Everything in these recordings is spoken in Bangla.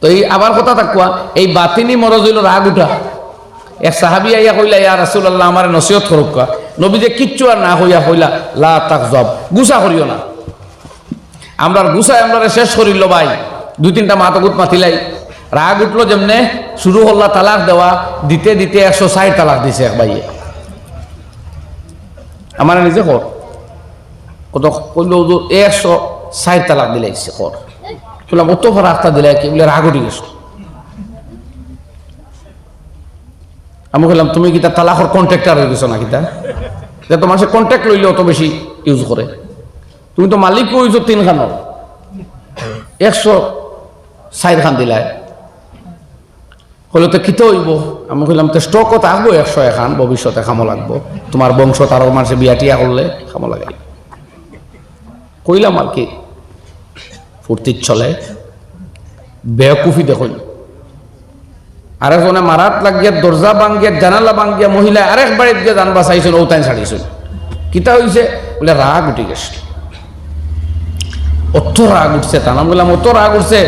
তো এই আবার কথা থাকুয়া এই বাতিনি মরজ হইল রাগ উঠা। এক সাহাবি আইয়া কইলা, ইয়া রাসূলুল্লাহ আমার নসিহত করুক নবী যে কিচ্ছু আর না হইয়া কইলা, লা তাকজব গুসা করিও না। আমরা গুসায় আমরা শেষ করিল ভাই দুই তিনটা মাতগুত মাতিলাই। রাগ উঠল যেমনে শুরু হল্লা তালাক দেওয়া, দিতে দিতে একশো ষাট তালাক দিছে এক ভাইয়ে। আমার নিজে কর কত কইল একশো ষাট তালাক দিলাইছে কর বললাম, অত রাস্তা দিলে কি? বলে, রাগ উঠে গেছো। আমি বললাম, তুমি কি তার তালাকর কন্ট্রাক্টার হয়ে গেছো না কিতা যে তোমার সে কন্ট্যাক্ট লইলে অত বেশি ইউজ করে। তুমি তো মালিক হইছো তিন খানোর একশো ষাট খান দিলাই হলে তো কিতে হইব? আমি কইলাম তো স্টকও থাকব একশো এখান, ভবিষ্যতে খামো লাগবো। তোমার বংশ তারও মানুষে বিয়া টিয়া করলে খামো লাগাই কইলাম আর কি ফুর্তির চলে। বেকুফি দেখুন। আরেকজনে মারাত লাগিয়া দরজা ভাঙ্গিয়া জানালা ভাঙ্গিয়া মহিলা আরেক বাড়িত গিয়ে জান বাঁচাইছিল ও তাই ছাড়িছিল কিতা হইছে বলে রাগ উঠি গেছে। অত রাগ উঠছে তা নাম বললাম অত রাগ উঠছে।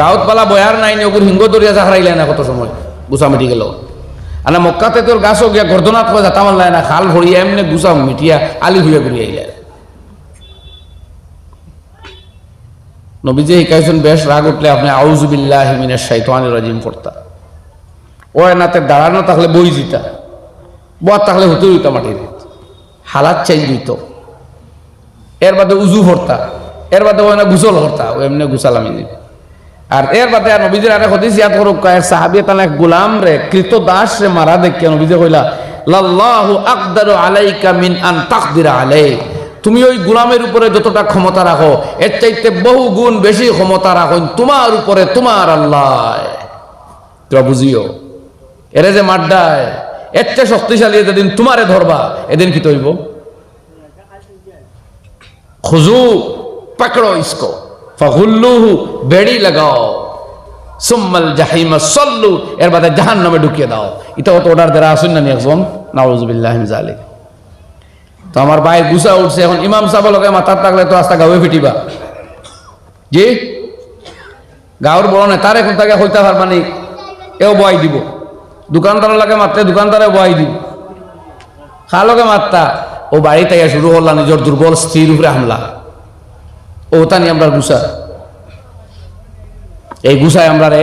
গাঁত পালা বয়ার নাই নি ওগুর হিঙ্গ দরিয়া হারাইলে না কত সময়? গুছা মিটি গেল আনা মক্কাতে তোর গাছ গিয়া গর্দনাথ কয়ে যাতা মারলাই না, খাল ভরিয়া এমনি গুছা মিটিয়া, আলি ভুইয়া ঘুরিয়া আইলে নবীজি শিকাইছেন বেশ রাগ উঠলে আপনি আউজুবিল্লাহ হিমিনের রাজিম পড়তা। ও এনাতে দাঁড়ানো থাকলে বই দিতা বর থাকলে হতে হইতা মাটির হালাত চেঞ্জ হইতো। এর বাদে উজু ভরতা এর বাদে ও না গুসল ভরতা ও এমনি গুসালামি আর এর বাদে আর নবীজির আরে হদিস ইয়াদ করুক সাহাবি তাহলে গোলাম রে, কৃত দাস রে মারা দেখে নবীজি কইলা, লাল্লাহু আকদারু আলাইকা মিন আন তাকদিরা আলাই তুমি ওই গুলামের উপরে যতটা ক্ষমতা রাখো, এর চাইতে বহু গুণ বেশি ক্ষমতা রাখো তোমার উপরে, তোমার আল্লাহ। তোরা বুঝিও? এরে যে মাড্ডায়, এর চেয়ে শক্তিশালী যেদিন তোমারে ধরবা, এদিন কি তৈব? খুজু, পকড়ো ইসকো, ফগুল্লুহু, বেড়ি লাগাও। সুম্মাল জাহিমা, সল্লু, এর বাদে জাহান নামে ঢুকিয়ে দাও। এটা তো অর্ডার দেরা আসুন না একজন নাউজুবিল্লাহ জালিক আমার ভাইয়ের গুসা উঠছে, এখন ইমাম সাহেব লগে মাথার থাকলে তো আস্তা গাঁয়ে ফিটিবা। জি? গাঁর বড় নেতার এখন তাকে হইতে পারবানি এও বয়াই দিব। দোকানদারের লাগে মারতে দোকানদারে বয়াই দিব। খালকে মারতা ও বাড়ি থেকে শুরু করলা নিজের দুর্বল স্থির উপরে হামলা। ও তা নিয়ে আমরা গুসা এই গুসায় আমরা রে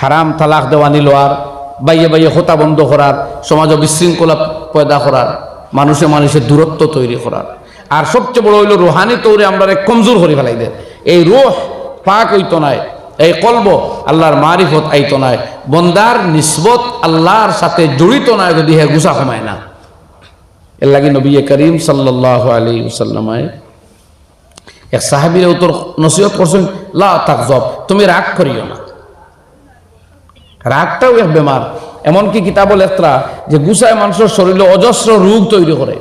হারাম তালাক দেওয়ানি লোয়ার বাইয়ে বাইয়ে হতা বন্ধ করার সমাজ বিশৃঙ্খলা পয়দা করার মানুষে মানুষের দূরত্ব তৈরি করার। আর সবচেয়ে বড় হইল রুহানি তৈরি আমরা কমজোর করে ফেলাই দে এই রোহ পাক হইতো নাই, এই কলব আল্লাহর মারিফত আইতো নাই, বন্দার নিসবত আল্লাহর সাথে জড়িত নাই যদি হে গুসা কমায় না। এর লাগে নবী করিম সাল্লাহ আলী সাল্লামায় এক সাহাবির উত্তর নসিহত করছেন, লা তাকজব তুমি রাগ করিও না। রাগটাও এক বেমার। এমনকি কিতাব লেত্রা যে গুসায় মানুষের শরীরে অজস্র রোগ তৈরি করে।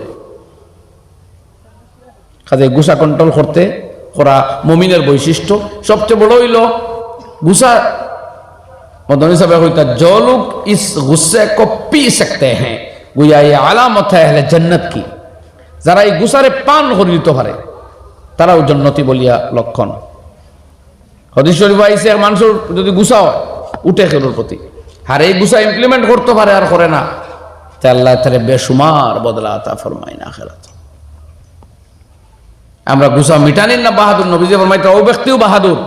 কাজে গুসা কন্ট্রোল করতে করা মমিনের বৈশিষ্ট্য। সবচেয়ে বড় হইল গুসা মদন হিসাবে হইতা জলুক ইস গুসে কপি পি হ্যাঁ গুয়া এই আলা আলামত হলে জন্নত কি? যারা এই গুসারে পান করে দিতে পারে, তারাও জন্নতি বলিয়া লক্ষণ। হদিশ্বরী ভাই সে মানুষের যদি গুসা হয়, উঠে খেলোর প্রতি। আর এই গুসা ইমপ্লিমেন্ট করতে পারে আর করে না। তা আল্লাহ তাহলে বেসুমার বদলা তা ফরমাই না খেলাত আমরা গুসা মিটানির না বাহাদুর নবী যে ফরমাইতে ও ব্যক্তিও বাহাদুর।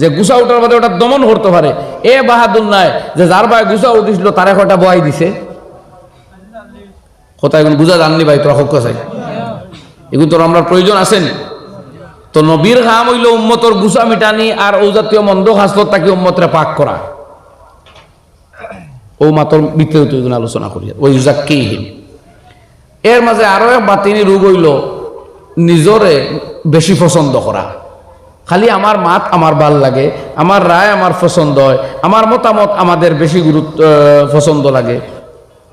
যে গুসা উঠার বাদে ওটা দমন করতে পারে। এ বাহাদুর নাই, যে যার ভাই গুসা উঠিছিল তারে কটা বয়াই দিছে? কোথায় এখন গুজা জাননি ভাই, তোরা হক্ষ চাই এগুলো তোর আমরা প্রয়োজন আছেন তো নবীর হাম হইল উম্মতর গুসা মিটানি আর ও জাতীয় মন্দ হাসলত তাকে উম্মতরে পাক করা। ও মাতর বিতরিত এগুলো আলোচনা করি ওই জাক্কিহীন এর মাঝে আরও এক বাতিনি রোগ হইল, নিজরে বেশি পছন্দ করা। খালি আমার মাত আমার ভালো লাগে, আমার রায় আমার পছন্দ হয়, আমার মতামত আমাদের বেশি গুরুত্ব পছন্দ লাগে।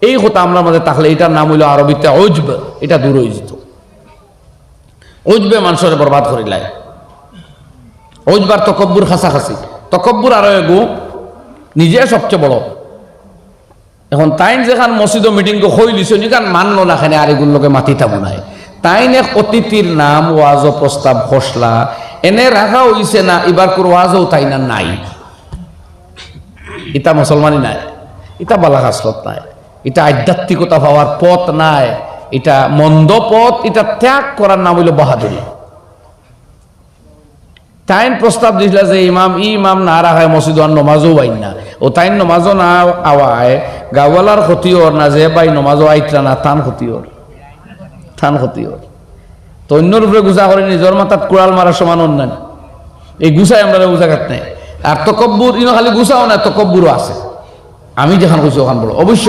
এই কথা আমরা মাঝে তাহলে এটার নাম হইল আরবিতে অজব এটা দূর হয়ে যেত। অজবে মানুষের বরবাদ করিলাই অজবার তকব্বুর খাসাখাসি। তকব্বুর আরও এগু, নিজে সবচেয়ে বড়। এখন তাইন যেখান মসজিদ মিটিং হই লিছ নিকান মানল না খানে আর এগুলোকে মাতি তাবো নাই। তাইন এক অতিথির নাম ওয়াজ প্রস্তাব খসলা এনে রাখা হইছে না এবার কোর ওয়াজও তাই না নাই। ইটা মুসলমানই নাই ইটা বালা হাসলত নাই এটা আধ্যাত্মিকতা পাওয়ার পথ নাই এটা মন্দ পথ এটা ত্যাগ করার নাম হইল বাহাদুরি তাইন প্রস্তাব দিছিল যে ইমাম ইমাম না রাখায় মসজিদ আর নমাজও বাইন না। ও তাইন নমাজও না আওয়ায় গাওয়ালার ক্ষতি ওর না, যে বাই নমাজও আইতরা না, থান ক্ষতি ওর থান ক্ষতি ওর তো অন্যর উপরে গুছা করে নিজের মাথাত কুড়াল মারা সমান অন্যান্য এই গুছাই আমরা কাট নাই। আর তকব্বুর, ইনো খালি গুছাও না তকব্বুরও আছে। আমি যেখান কইছি ওখান বলো। অবশ্য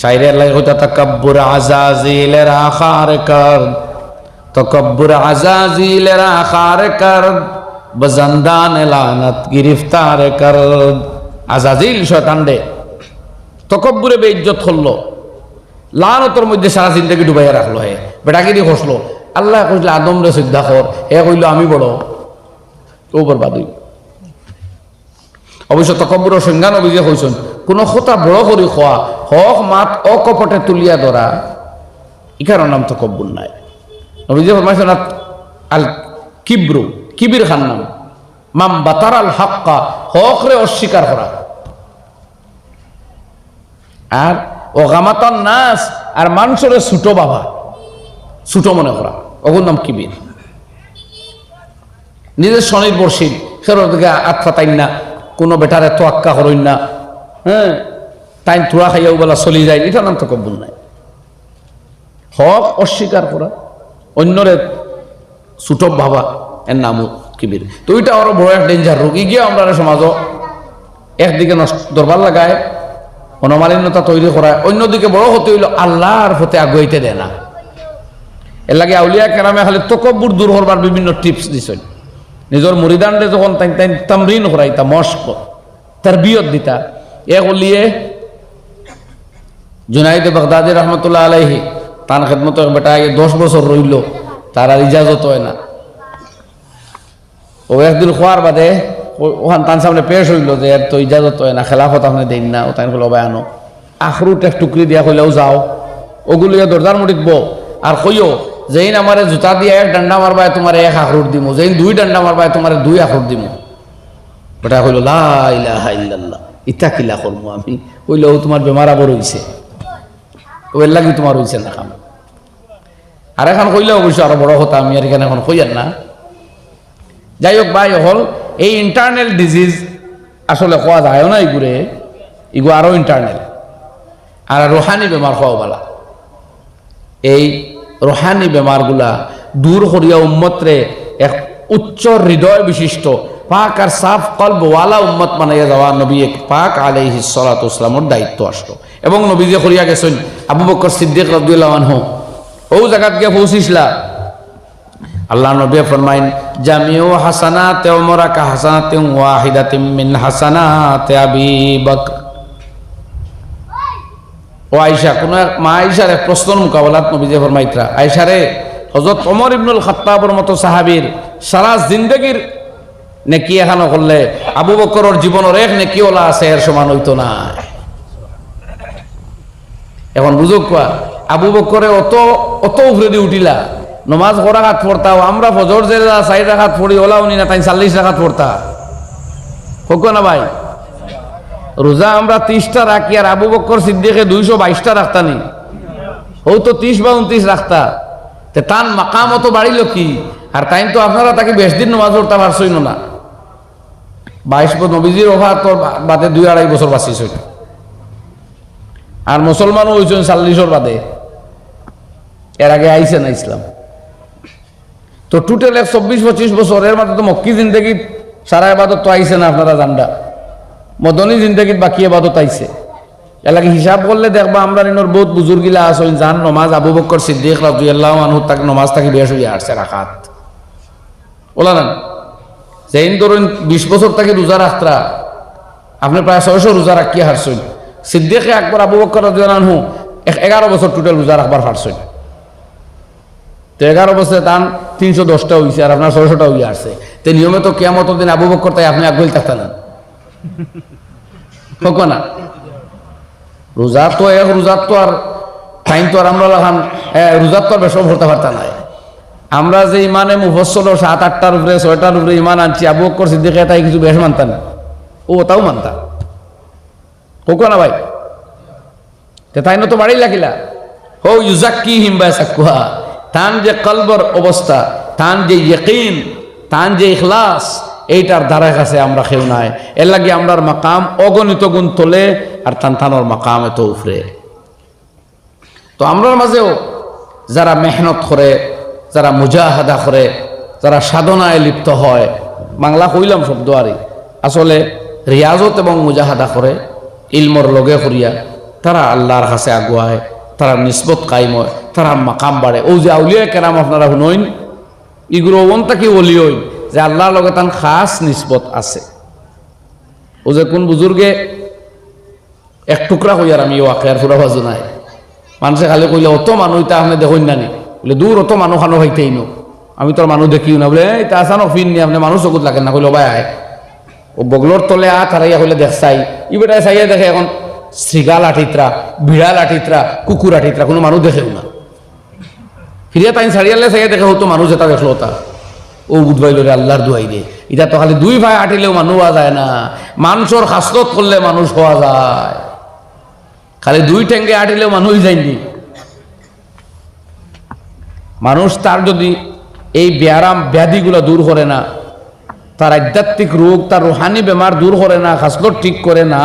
শাইরে আল্লাহ হইতা তাকাব্বুর আজাজিলের আখার কর, তকব্বুর আজাজিলের আখার কর, বজন্দান লানত গিরফতার কর। আজাজিল, শয়তান দে। তকব্বুরে বেইজ্জত হলো লানতর মধ্যে সারা জিন্দগি ডুবাইয়া রাখল হে। বেটাগিরি হসলো আল্লাহ কইলে, আদম রে শ্রদ্ধা কর। হে কইল, আমি বড়। ও বরবাদ হইল অবশ্য তকব্বুর সংজ্ঞান অভিযোগ হয়েছেন কোনো কথা বড় করি খোয়া, হক, মাত অকপটে তুলিয়া ধরা। ইকার নাম তকব্বুর নাই। অভিযোগ ফরমাইছেন, আল কিব্রু, কিবির খান নাম মাম বাতার আল হাক্কা, হক রে অস্বীকার করা। আর ও গামাতান নাস, আর মানুষের ছুটো বাবা। ছুটো মনে করা। ওগুর নাম কিবির নিজের স্বনির্ভরশীল দিকে আত্মা তাইন না, কোনো বেটারে তোয়াক্কা হরইন না। হ্যাঁ? তাই থোড়া খাইয়াও বেলা চলি যায় এটা নাম তো কব্বুল নাই। হক অস্বীকার করা। অন্যরে ছুটক ভাবা এর নামও কিবির তো ওইটা আরও বড় এক ডেঞ্জার রোগী গিয়ে আমরা সমাজ একদিকে নষ্ট দরবার লাগায় মনোমালিন্যতা তৈরি করায় অন্যদিকে বড় হতে হইল আল্লাহর হতে আগুয়াইতে দেয় না এর লাগে আউলিয়া কেরামে খালি তকব্বুর দূর করবার বিভিন্ন টিপস দিছেন নিজের মুরিদানরে যখন তাই তাই তামরিন করাইতা মস্ক তার বিয়ত দিতা। এ করলিয়ে জুনাইদে বাগদাদি রহমতুল্লাহ আলাইহি, তান খেদমত বেটা আগে দশ বছর রইল তার আর ইজাজত হয় না। ও একদিন খোয়ার বাদে ওখান তার সামনে পেশ হইল যে এর তো ইজাজত হয় না, খেলাফত আপনি দেন না, ও তাই হলো আনো আখরুট এক টুকরি দিয়া কইলেও যাও। ওগুলো দরজার মুড়িত বো আর কইও, যেইন আমারে জুতা দিয়ে এক ডান্ডা মারবায় তোমার এক আখরুট দিমু, যেইন দুই ডান্ডা মারবায় তোমার দুই আখরুট দিমু। ওটা কইল, লা ইলাহা ইল্লাল্লাহ, ইতা কিলা করব আমি? কইলেও তোমার বেমার আবার হইছে। ওর লাগি তোমার হইছে না কাম আর এখন কইলে অবশ্য আরও বড় কথা, আমি আর এখানে এখন কইয়ার না। যাই হোক, ভাই হল এই ইন্টারনাল ডিজিজ আসলে কোয়া যায় না এগুলো এগুলো আরও ইন্টারনাল আর রোহানি বেমার খাওয়া বলা। এই রোহানি বেমারগুলা দূর করিয়া উম্মতরে এক উচ্চ হৃদয় বিশিষ্ট, পাক আর সাফ কল্ব ওয়ালা উম্মত বানাইয়া যাওয়া নবী এক পাক আলাইহি ইসলামর দায়িত্ব আসলো। এবং নবী যে করিয়া গেছেন, আবু বকর সিদ্দিক রাদিয়াল্লাহু আনহু ও জায়গাত গিয়ে পৌঁছিসলা আল্লাহ নবী ফরমাইন, জামিউ হাসানাত উমরা কা হাসানাত ওয়াহিদাতিন মিন হাসানাত আবি বকর। ও আইসা কোন মা আইসার এক প্রশ্নের মোকাবেলাত নবীজে ফরমাইত্রা আইসারে হজরত অমর ইবনুল খাত্তাবর মতো সাহাবীর সারা জিন্দগির নেকি এখানো করলে আবু বকরের জীবনের এক নেকি ওলা আছে, এর সমান হইতো না। এখন বুঝুক আবু বকরে অত অত উপরে উঠিলা। নমাজ করা হাত পড়তাও আমরা ফজর যে চাই রাখাত পড়ি ওলা উনি না, তাই চাল্লিশ রাখাত পড়তা। হোক না ভাই? রোজা আমরা ত্রিশটা রাখি আর আবু বক্কর সিদ্দিকে দুইশো বাইশটা রাখতানি ও তো ত্রিশ বা উনত্রিশ রাখতা তে তান মাকাম অত বাড়িল কি? আর তাই তো আপনারা তাকে বেশ দিন নমাজ পড়তে পারছই না বাইশ নবীজির অভাব তোর বাদে দুই আড়াই বছর বাঁচিস আর মুসলমানও হয়েছেন চাল্লিশর বাদে। এর আগে আইছে না ইসলাম তো টোটাল এক চব্বিশ, পঁচিশ বছর এর মধ্যে তো মক্কি জিন্দগি সারা এবাদত তো আইছে না আপনারা জানডা। মদনী জিন্দগিত বাকি এবাদত আইছে। এলাকে হিসাব করলে দেখবা আমরা নিনোর বহুত বুজুর্গিলা আসল জান নমাজ, আবু বক্কর সিদ্দিক রাজুয়াল্লাহ মানুষ তাকে নমাজ থাকি বেশ হইয়া আসছে রাখাত। বলা না যেইন ধরুন বিশ বছর থেকে রোজা রাখতরা, আপনি প্রায় ছয়শো রোজা রাখিয়ে হারছেন। সিদ্দিকে একবার আবু বক্কর রাজু এগারো বছর টোটাল রোজা রাখবার পারছেন তো এগারো বছরে তান তিনশো দশটা হয়েছে আর আপনার ছয়শোটা হইয়া আসছে। তো নিয়মে তো কেমন দিন আবু বক্কর তাই আপনি আগুল থাকতেন না হোক না? রোজা তো এক রোজার তো আর টাইম তো আর আমরা লাগান রোজার তো আর বেসব ভরতে পারতাম না। আমরা যে ইমানে মুফসল সাত আটটার উপরে, ছয়টার উপরে ইমান আনছি, আবু বক্কর সিদ্দিকে তাই কিছু বেশ মানতাম না। ও, তাও মানতা। হোক না ভাই? তাই তো বাড়ি লাগিলা। হো ইউজাক্কি হিম্বা সাকুহা তান যে কলবর অবস্থা, তান যে ইয়কিন, তান যে ইখলাস, এইটার দ্বারা কাছে আমরা খেউ নাই। এর লাগে আমরার মাকাম অগণিত গুণ তোলে আর তান তানোর মাকাম এত উফরে। তো আমরার মাঝেও যারা মেহনত করে, যারা মুজাহাদা করে, যারা সাধনায় লিপ্ত হয়, বাংলা কইলাম শব্দ আরই আসলে রিয়াজত এবং মুজাহাদা করে, ইলমর লগে করিয়া তারা আল্লাহর কাছে আগুয়ায়। তারা নিসবত কায়েম হয়, তারা মাকাম বাড়ে। ও যে আউলিয়া কেরাম আপনারা শুনইন ইগুলো ওনটা কি বলি হইন যে আল্লাহর লগে তান খাস নিসবত আছে। ও যে কোন বুজুর্গে এক টুকরা কইয়ার আমি ওয়াকের ফুরা বাজু নাই। মানুষে খালি কইলে, অত মানুষ তা আপনি দেখুন না নি? বলে, দূর, অত মানুষ খানো হইতেই নো। আমি তোর মানুষ দেখিও না। বলে তা আসানো ফিন নি আপনি, মানুষ চকুত লাগেন না, কইলো ভাই আয় ও বগলোর তলে আ, তারাইয়া হইলে দেখ চাই। ই বেটায় চাইয়া দেখে এখন শ্রীগা লাঠিত্রা বিড়া লাঠিত্রা কুকুর লাঠিত্রা কোনো মানুষ দেখেও না ফিরিয়া তাই ছাড়িয়ালে চাইয়া দেখে হতো মানুষ এটা দেখল তা ও বুধবাইল রে আল্লাহর দুয়াই রে এটা তো খালি দুই ভাই আটিলেও মানুষ হওয়া যায় না। মানুষের খাসলত করলে মানুষ হওয়া যায়। খালি দুই ঠেঙ্গে আটিলেও মানুষ যায়নি মানুষ তার যদি এই ব্যায়াম ব্যাধিগুলো দূর করে না তার আধ্যাত্মিক রোগ তার রোহানি বেমার দূর করে না খাসলত ঠিক করে না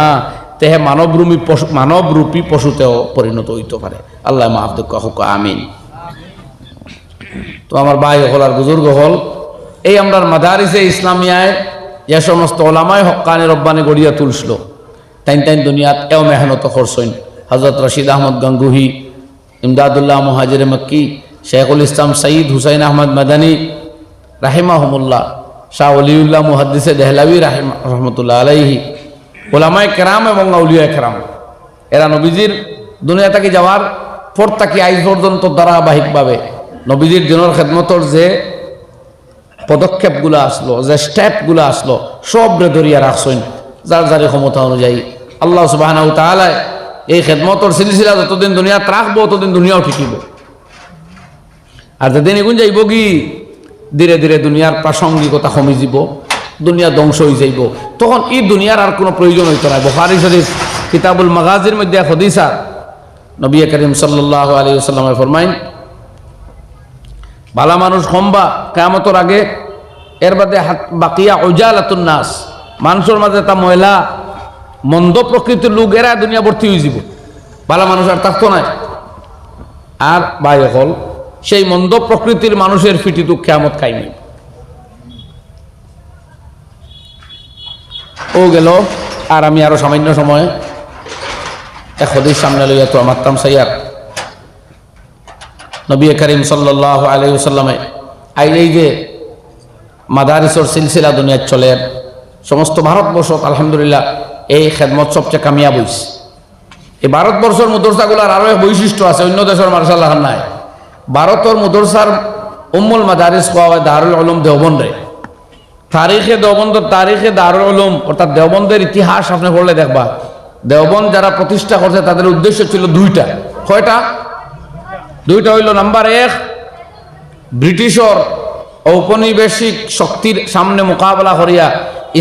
তেহে মানবরূপী পশু, মানবরূপী পশুতেও পরিণত হইতে পারে। আল্লাহ মাহদুক হুক আমিন। তো আমার ভাই হল আর বুজুর্গ হল এই আমরা মাদারিসে ইসলামিয়ায় যে সমস্ত ওলামায় হকানি রব্বানি গড়িয়া তুলছিল। তাইন তাইন দুনিয়াত এও মেহনত করছেন। হজরত রশিদ আহমদ গঙ্গুহি, ইমদাদুল্লাহ মহাজির মক্কি, শেখুল ইসলাম সঈদ হুসাইন আহমদ মাদানী, রাহিমাহমুল্লাহ, শাহ অলিউল্লাহ মুহাদ্দিসে দেহলাবি রাহিম, রহমতুল্লাহ আলাইহি ওলামায় কেরাম এবং আউলিয়া কেরাম। এরা নবীজির দুনিয়া থেকে যাওয়ার পর তাকে আইজ পর্যন্ত ধারাবাহিকভাবে নবীজির দিনের খেদমতর যে পদক্ষেপগুলো আসলো, যে স্টেপগুলো আসলো সব রে ধরিয়া রাখছেন। যার যার ক্ষমতা অনুযায়ী আল্লাহ সুবাহ তালায় এই খেদমতর সিলসিলা যতদিন দুনিয়াত রাখব, ততদিন দুনিয়াও ঠিকিব আর যেদিন এগুন যাইব কি? ধীরে ধীরে দুনিয়ার প্রাসঙ্গিকতা কমি যাব। দুনিয়া ধ্বংস হয়ে যাইব। তখন এই দুনিয়ার আর কোনো প্রয়োজন হইতো না। বখারি শরীফ, কিতাবুল মাগাজির মধ্যে এক হদিসা নবী করিম সাল্লাহ আলী সাল্লামের ফরমাইন ভালা মানুষ কমবা কেমতর আগে এর বাদে বাকিয়া ওজালাতুন নাস। মানুষের মাঝে তা ময়লা, মন্দ প্রকৃতির লোক, এরা দুনিয়া ভর্তি হয়ে যাব ভালা মানুষ আর থাকতো না। আর বাই হল, সেই মন্দ প্রকৃতির মানুষের ফিটি তো কেমত খাইনি। ও গেল, আর আমি আরও সামান্য সময় এক হদিস সামনে লইয়া তো মারতাম সাইয়ার। নবী করিম সাল্লাহ আলহিসাল্লামে আই এই যে মাদারিসর সিলসিলা দুনিয়ার চলে, সমস্ত ভারতবর্ষ আলহামদুলিল্লাহ এই খেদমত সবচেয়ে কামিয়াব হইছে। এই ভারতবর্ষের মুদরসাগুলোর আরও এক বৈশিষ্ট্য আছে, অন্য দেশের মার্শাল্লাহ নাই। ভারতের মুদরসার উম্মুল মাদারিস কোয়া হয় দারুল আলম দেওবন্দে তারিখে দেওবন্দ, তারিখে দারুল আলম অর্থাৎ দেওবন্দের ইতিহাস আপনি পড়লে দেখবা। দেওবন্দ যারা প্রতিষ্ঠা করছে, তাদের উদ্দেশ্য ছিল দুইটা। কয়টা? দুইটা হইল নাম্বার এক, ব্রিটিশর ঔপনিবেশিক শক্তির সামনে মোকাবেলা করিয়া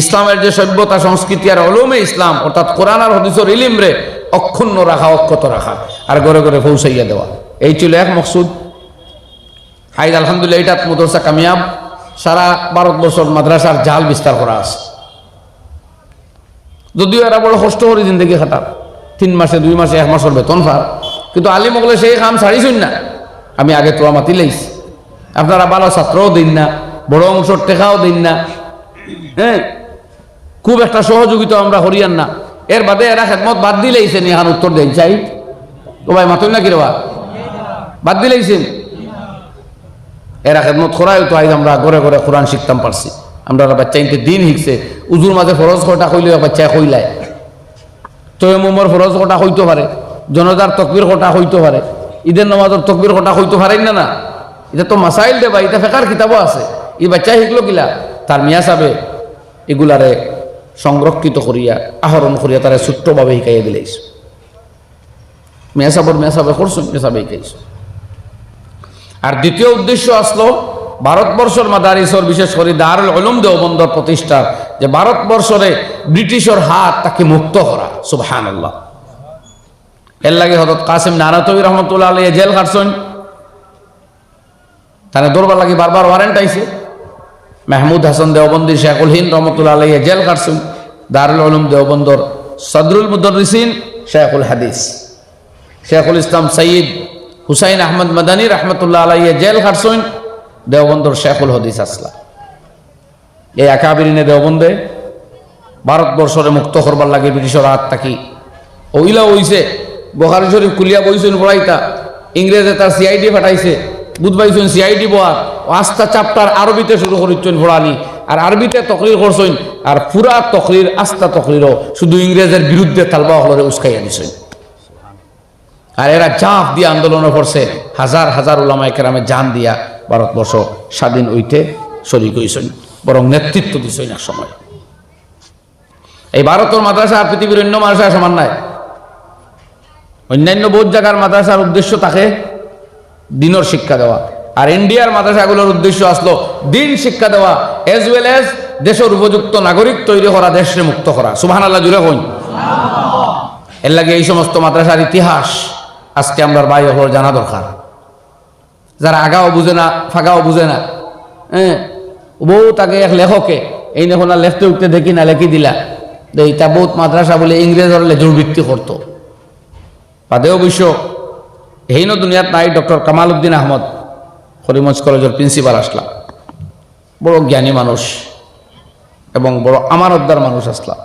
ইসলামের যে সভ্যতা, সংস্কৃতি আর অলমে ইসলাম, অর্থাৎ কোরআন আর হদিসর ইলিম রে অক্ষুণ্ণ রাখা, অক্ষত রাখা, আর ঘরে ঘরে পৌঁছাইয়া দেওয়া। এই ছিল এক মকসুদ। হাইদ আলহামদুলিল্লাহ, এইটা মদরসা কামিয়াব। সারা ভারতবর্ষর মাদ্রাসার জাল বিস্তার করা আছে। যদিও এরা বড় কষ্ট করে জিন্দগি খাটার তিন মাসে, দুই মাসে, এক মাসের বেতন ফার কিন্তু আলিম ওগুলো সেই কাম ছাড়িছুন না। আমি আগে তোয়া মাতি লাইছি আপনারা ভালো ছাত্রও দিন না, বড় অংশর টেকাও দিন না। হ্যাঁ খুব একটা সহযোগিতা আমরা হরিয়ান না। এর বাদে এরা খেদমত বাদ দিলেইছেন ইহান উত্তর দেন চাই। তো ভাই, মাতুন না কি রে? বাদ দিলেইছেন এরা খেদমত করাই তো আজ আমরা ঘরে ঘরে কোরআন শিখতাম পারছি। আমরা বাচ্চা ইনকে দিন শিখছে। উজুর মাঝে ফরজ কটা কইলে বাচ্চা কইলায়। তয়মুমর ফরজ কটা হইতে পারে জনতার তকবির কটা হইতে পারে, ঈদের নমাজের তকবির কটা হইতে পারেন না না? এটা তো মাসাইল দেবা এটা ফেকার কিতাবও আছে। এই বাচ্চা শিখলো কিলা? তার মিয়া সাবে এগুলারে সংরক্ষিত করিয়া আহরণ করিয়া তারা ছোট্টভাবে শিকাইয়া দিলেইছ মেয়া সাবর মেয়া সাবে করছ মেয়া সাবে শিকাইছ। আর দ্বিতীয় উদ্দেশ্য আসলো ভারতবর্ষর মাদারিসর, বিশেষ করে দারুল উলুম দেওবন্দর প্রতিষ্ঠার যে ভারতবর্ষরে ব্রিটিশর হাত তাকে মুক্ত করা সুবহান আল্লাহ এর লাগে হজরত কাসিম নানাতবি রহমতুল্লাহ আলী জেল কাটছেন তাহলে দৌড়বার লাগে বারবার ওয়ারেন্ট আইছে। মাহমুদ হাসান দেওবন্দি শেখুল হিন্দ রহমতুল্লাহ আলী জেল কাটছেন দারুল উলুম দেওবন্দর সদরুল মুদরিসিন শেখুল হাদিস। শেখুল ইসলাম সঈদ হুসাইন আহমদ মাদানী রহমতুল্লাহ আলাই জেল কাটছেন দেওবন্দর শেখুল হদিস আসলা এই একাবিরিনে দেওবন্দে ভারতবর্ষরে মুক্ত করবার লাগে ব্রিটিশর হাত থাকি ওইলা হইছে, বখারি শরীফ কুলিয়া বইছেন পড়াইতা ইংরেজে তার সিআইডি পাঠাইছে, বুধবাইছেন সিআইডি বোয়ার, আস্থা চাপটার আরবিতে শুরু করিচ্ছেন ভোড়ানি আর আরবিতে তকরির করছেন, আর পুরা তকরির, আস্থা তকরিরও শুধু ইংরেজের বিরুদ্ধে তালবা হলরে উস্কাইয়া দিছেন। আর এরা জাঁফ দিয়ে আন্দোলনে করছে। হাজার হাজার ওলামায় কেরামে জান দিয়া ভারতবর্ষ স্বাধীন হইতে শরিক হইছেন, বরং নেতৃত্ব দিছেন এক সময়। এই ভারতের মাদ্রাসা আর পৃথিবীর অন্য মাদ্রাসা সমান নাই অন্যান্য বহুত জায়গার মাদ্রাসার উদ্দেশ্য তাকে দিনের শিক্ষা দেওয়া। আর ইন্ডিয়ার মাদ্রাসাগুলোর উদ্দেশ্য আসলো দিন শিক্ষা দেওয়া এজ ওয়েল এজ দেশের উপযুক্ত নাগরিক তৈরি করা দেশে মুক্ত করা। সুহান আল্লাহ জুড়ে হইন এর লাগে এই সমস্ত মাদ্রাসার ইতিহাস। আজকে আমরা বাই হল জানা দরকার। যারা আগাও বুঝে না, ফাগাও বুঝে না হ্যাঁ? বউ তাকে এক লেখকে, এই দেখুন আর লেখতে উঠতে দেখি না, লেখি দিলা। যে ইটা বহুত মাদ্রাসা বলে ইংরেজর লেজুর বৃত্তি করতো। বাদে অবশ্য হেইন দুনিয়াত নাই, ডক্টর কামাল উদ্দিন আহমদ হরিমঞ্জ কলেজের প্রিন্সিপাল আসলাম বড় জ্ঞানী মানুষ এবং বড় আমানতদার মানুষ আসলাম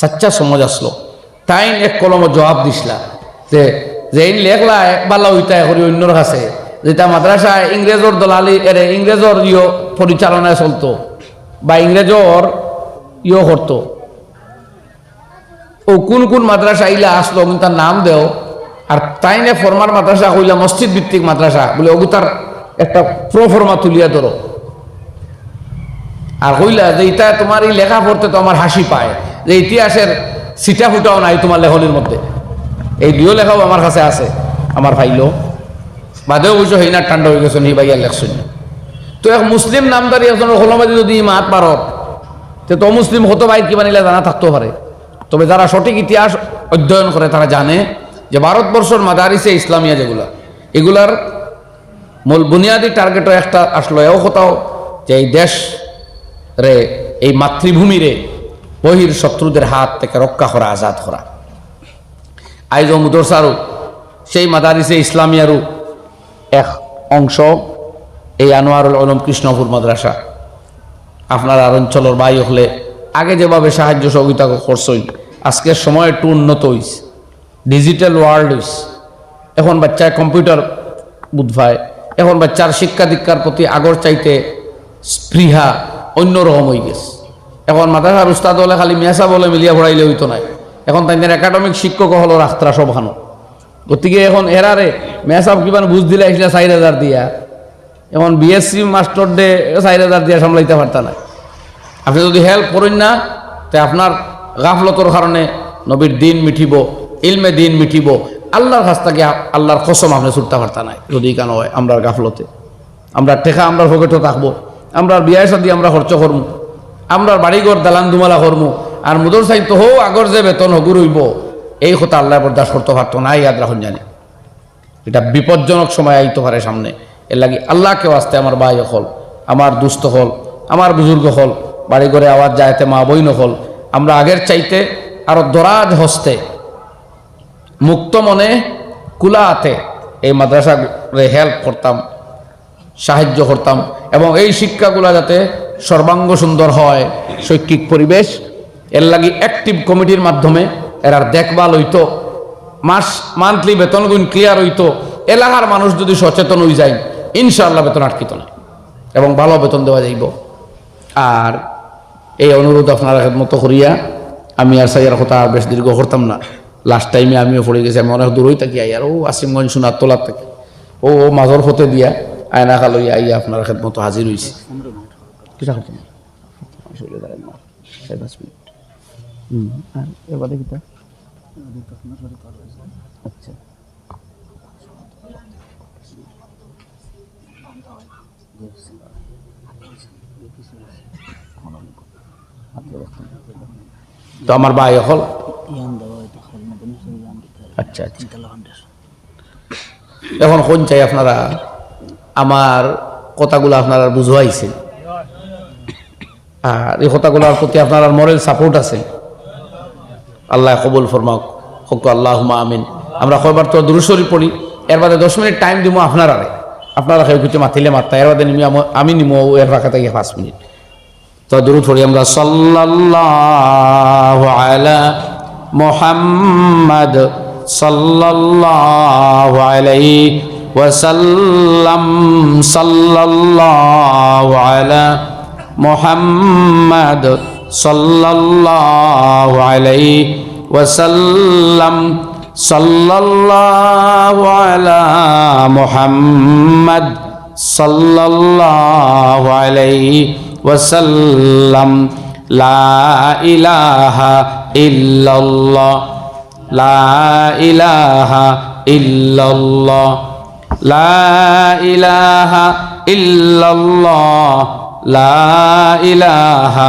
সাচ্চা সমাজ আসলো। তাই এক কলম জবাব দিসলা যে যে এই লেখলা একবালা ওইটাই হরি অন্যর কাছে। যেটা মাদ্রাসায় ইংরেজর দলালি, এরে ইংরেজর ইয় পরিচালনায় চলতো, বা ইংরেজর ইয় করতো ও কোন কোন মাদ্রাসা ইলা আসলো তার নাম দেও। আর তাই নে ফরমার মাদ্রাসা হইলা মসজিদ ভিত্তিক মাদ্রাসা, বলে ওগুতার একটা প্রফর্মা তুলিয়া ধরো। আর হইলা যে ইটা তোমার এই লেখা পড়তে তো আমার হাসি পায়, যে ইতিহাসের সিটা ফুটাও নাই তোমার লেখনির মধ্যে। এই দুইও লেখাও আমার কাছে আছে। আমার ভাইলো বাদেও বুঝছ হইনা ঠান্ডা হয়ে গেছে, নি ভাইয়া লেখছেন তো এক মুসলিম নামদারি একজনের হলমাদি যদি মাত পারত তে তো মুসলিম হতো ভাই কি বানিলে জানা থাকতেও পারে তবে যারা সঠিক ইতিহাস অধ্যয়ন করে তারা জানে যে ভারতবর্ষর মাদারিসে ইসলামিয়া যেগুলা। এগুলার মূল বুনিয়াদী টার্গেটও একটা আসলো এও কোথাও যে এই দেশ রে এই মাতৃভূমি রে বহির শত্রুদের হাত থেকে রক্ষা করা আজাদ করা আইজ মুদরসারও সেই মাদারিসে ইসলামিয়ারও এক অংশ, এই আনোয়ারুল আলম কৃষ্ণপুর মাদ্রাসা। আপনার আর অঞ্চলের বাই হলে আগে যেভাবে সাহায্য সহযোগিতা করছই আজকের সময় একটু উন্নত হইস ডিজিটাল ওয়ার্ল্ড হইস এখন বাচ্চায় কম্পিউটার বুধভায়, এখন বাচ্চার শিক্ষা দীক্ষার প্রতি আগর চাইতে স্পৃহা অন্যরকম হয়ে গেছে। এখন মাদ্রাসার উস্তাদ হলে খালি মেসা বলে মিলিয়া পড়াইলে হইতো নাই। এখন তাদের একাডেমিক শিক্ষক হলো রাস্তা সব হানো গতিকে এখন এরারে মেসাব কিমান বুঝ দিলে আসলে চার হাজার দিয়া। এখন বিএসসি মাস্টার ডে চার হাজার দিয়া সামলাইতে পারতা না। আপনি যদি হেল্প করেন না, তে আপনার গাফলতর কারণে নবীর দিন মিঠিব ইলমে দিন মিঠিব আল্লাহর কাছ থেকে আল্লাহর কসম আপনি ছুটতে পারতা নাই যদি কেন হয় আমরা গাফলতে। আমরা টেকা আমরা পকেটও থাকব আমরা বিয়ে সাদি আমরা খরচ করমু আমরা বাড়িঘর দালান দুমালা করমু আর মুদর সাহিত্য হো আগর যে বেতন হগু রইব। এই কথা আল্লাহ বরদাস্ত করতে পারতো না ইয়াদ রাখুন জানি। এটা বিপজ্জনক সময় আইতে পারে সামনে। এর লাগি আল্লাহকেও আসতে আমার ভাই হল, আমার দুস্থ হল, আমার বুজুর্গ হল বাড়ি ঘরে আওয়াজ যাইতে মা বই হল। আমরা আগের চাইতে আরও দরাজ হস্তে, মুক্ত মনে কুলাতে এই মাদ্রাসারে হেল্প করতাম, সাহায্য করতাম। এবং এই শিক্ষাগুলা যাতে সর্বাঙ্গ সুন্দর হয়, শৈক্ষিক পরিবেশ এর লাগি অ্যাক্টিভ কমিটির মাধ্যমে এরার দেখভাল হইতো মাস মান্থলি বেতন গুণ ক্লিয়ার হইতো এলাকার মানুষ যদি সচেতন হয়ে যায় ইনশাআল্লাহ বেতন আটকিত না এবং ভালো বেতন দেওয়া যাইব। আর এই অনুরোধ আপনারা মতো করিয়া আমি আর সাইয়ার কথা আর বেশ দীর্ঘ করতাম না। লাস্ট টাইমে আমিও পড়ে গেছি আমি অনেক দূরই থাকি আই আর ও আসিমগঞ্জ সোনার তোলার থেকে। ও ও মাঝর হতে দিয়া আয়না খালই আইয়া আপনার মতো হাজির হয়েছি আর এবারে কিতা আচ্ছা। তো আমার ভাই হল? আচ্ছা আচ্ছা। এখন কোন চাই আপনারা? আমার কথাগুলো আপনারা বুঝাইছেন। আর এই কথাগুলোর প্রতি আপনার মরেল সাপোর্ট আছে? আল্লাহ কবুল ফরমাক হক আল্লাহ আমিন। আমরা কয়বার তো দুরুশরী পড়ি, এর বাদে দশ মিনিট টাইম দিব আপনারা আপনারা কেউ কিছু মাতিলে মাত্তা এর বাদে নিমি আমি নিমো এর ফাঁকা থেকে পাঁচ মিনিট। তো দূর পড়ি আমরা, সাল্লাল্লাহু আলা মুহাম্মদ সাল্লাল্লাহু আলাইহি ওয়াসাল্লাম, সাল্লাল্লাহু আলা মুহাম্মদ সাল্লাল্লাহু আলাইহি ওয়াসাল্লাম সাল্লাল্লাহু আলা মুহাম্মদ সাল্লাল্লাহু আলাইহি ওয়াসাল্লাম লা ইলাহা ইল্লাল্লাহ লা ইলাহা ইল্লাল্লাহ লা ইলাহা ইল্লাল্লাহ লা ইলাহা